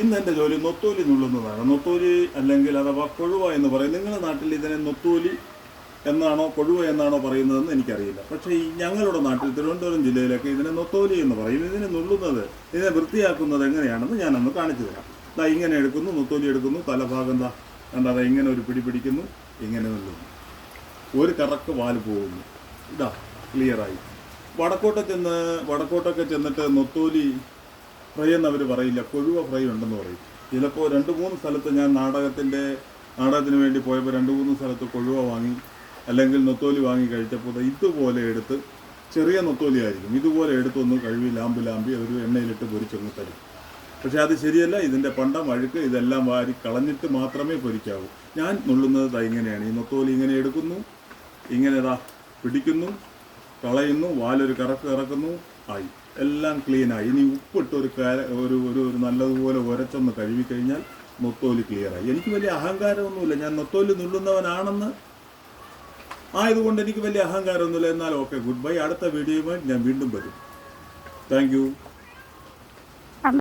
ഇന്ന് എന്റെ ജോലി നൊത്തോലി നുള്ളുന്നതാണ്. നൊത്തോലി അല്ലെങ്കിൽ അഥവാ കൊഴുവ എന്ന് പറയും. നിങ്ങളുടെ നാട്ടിൽ ഇതിനെ നൊത്തോലി എന്നാണോ കൊഴുവ എന്നാണോ പറയുന്നതെന്ന് എനിക്കറിയില്ല. പക്ഷേ ഈ ഞങ്ങളുടെ നാട്ടിൽ തിരുവനന്തപുരം ജില്ലയിലൊക്കെ ഇതിനെ നൊത്തോലി എന്ന് പറയും. ഇതിനെ നുള്ളുന്നത് ഇതിനെ വൃത്തിയാക്കുന്നത് എങ്ങനെയാണെന്ന് ഞാനൊന്ന് കാണിച്ചു തരാം. ദാ ഇങ്ങനെ എടുക്കുന്നു നൊത്തോലി എടുക്കുന്നു തലഭാഗം ദാ കണ്ടാ ഇങ്ങനെ ഒരു പിടി പിടിക്കുന്നു ഇങ്ങനെ നുള്ളുന്നു. ഒരു കറക്ക് വാൽ പോകുന്നു. ഇതാ ക്ലിയറായി വടക്കോട്ടെ ചെന്ന് വടക്കോട്ടൊക്കെ ചെന്നിട്ട് നൊത്തോലി ഫ്രൈ എന്ന് അവർ പറയില്ല. കൊഴുവ ഫ്രൈ ഉണ്ടെന്ന് പറയും. ചിലപ്പോൾ രണ്ട് മൂന്ന് സ്ഥലത്ത് ഞാൻ നാടകത്തിന്റെ നാടകത്തിന് വേണ്ടി പോയപ്പോൾ രണ്ട് മൂന്ന് സ്ഥലത്ത് കൊഴുവ വാങ്ങി അല്ലെങ്കിൽ നൊത്തോലി വാങ്ങി കഴിച്ചപ്പോൾ ഇതുപോലെ എടുത്ത് ചെറിയ നൊത്തോലി ആയിരിക്കും. ഇതുപോലെ എടുത്തൊന്ന് കഴുകി ലാമ്പ് ലാമ്പി അവർ എണ്ണയിലിട്ട് പൊരിച്ചൊന്ന് തരും. പക്ഷേ അത് ശരിയല്ല. ഇതിന്റെ പണ്ടം അഴുക്ക് ഇതെല്ലാം വാരി കളഞ്ഞിട്ട് മാത്രമേ പൊരിക്കാവൂ. ഞാൻ നുള്ളുന്നത് ഇങ്ങനെയാണ്. ഈ നൊത്തോലി ഇങ്ങനെ എടുക്കുന്നു. ഇങ്ങനെ ഇതാ പിടിക്കുന്നു. കളയുന്നു വാലൊരു കറക്ക് കറക്കുന്നു ആയി. എല്ലാം ക്ലീനായി. ഇനി ഉപ്പിട്ട് ഒരു കാര- ഒരു ഒരു ഒരു നല്ലതുപോലെ ഉരച്ചൊന്ന് കഴുകിക്കഴിഞ്ഞാൽ നൊത്തോലി ക്ലിയറായി. എനിക്ക് വലിയ അഹങ്കാരമൊന്നുമില്ല. ഞാൻ നൊത്തോലി നുള്ളുന്നവനാണെന്ന് ആയതുകൊണ്ട് എനിക്ക് വലിയ അഹങ്കാരമൊന്നുമില്ല. എന്നാൽ ഓക്കെ ഗുഡ് ബൈ. അടുത്ത വീഡിയോയുമായി ഞാൻ വീണ്ടും വരും. താങ്ക്